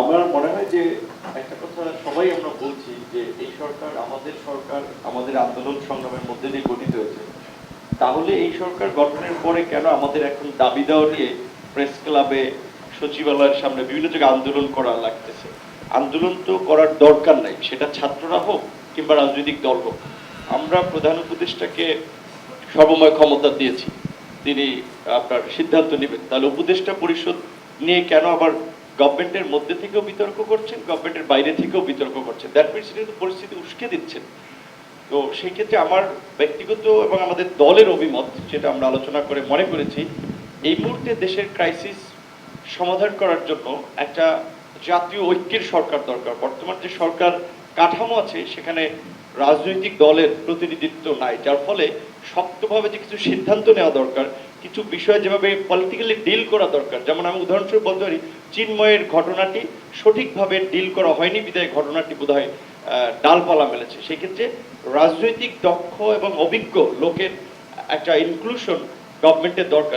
আমার মনে হয় যে একটা কথা সবাই আমরা বলছি যে এই সরকার আমাদের সরকার আমাদের আন্দোলন সংগ্রামের মধ্যে দিয়ে গঠিত হয়েছে। তাহলে এই সরকার গঠনের পরে কেন আমাদের এখন দাবি দেওয়া নিয়ে প্রেস ক্লাবে, সচিবালয়ের সামনে বিভিন্ন জায়গায় আন্দোলন করা লাগতেছে? আন্দোলন তো করার দরকার নাই, সেটা ছাত্ররা হোক কিংবা রাজনৈতিক দল হোক। আমরা প্রধান উপদেষ্টাকে সর্বময় ক্ষমতা দিয়েছি। তিনি আপনার সিদ্ধান্ত নেবেন। তাহলে উপদেষ্টা পরিষদ নিয়ে কেন আবার গভর্নমেন্টের মধ্যে থেকেও বিতর্ক করছেন, গভর্নমেন্টের বাইরে থেকেও বিতর্ক করছেন। দ্যাট মিনস কিন্তু পরিস্থিতি উস্কে দিচ্ছেন। তো সেই ক্ষেত্রে আমার ব্যক্তিগত এবং আমাদের দলের অভিমত, যেটা আমরা আলোচনা করে মনে করেছি, এই মুহূর্তে দেশের ক্রাইসিস সমাধান করার জন্য একটা জাতীয় ঐক্যের সরকার দরকার। বর্তমান যে সরকার কাঠামো আছে সেখানে রাজনৈতিক দলের প্রতিনিধিত্ব নাই। যার ফলে শক্তভাবে যে কিছু সিদ্ধান্ত নেওয়া দরকার কিছু বিষয় যেভাবে পলিটিক্যালি ডিল করা দরকার যেমন আমি উদাহরণস্বরূপ বলতে পারি চিন্ময়ের ঘটনাটি সঠিকভাবে ডিল করা হয়নি বিদায় ঘটনাটি বোধহয় আহ, ডালপালা মেলেছে। সেই ক্ষেত্রে রাজনৈতিক দক্ষ এবং অভিজ্ঞ লোকের একটা ইনক্লুশন গভর্নমেন্টের দরকার।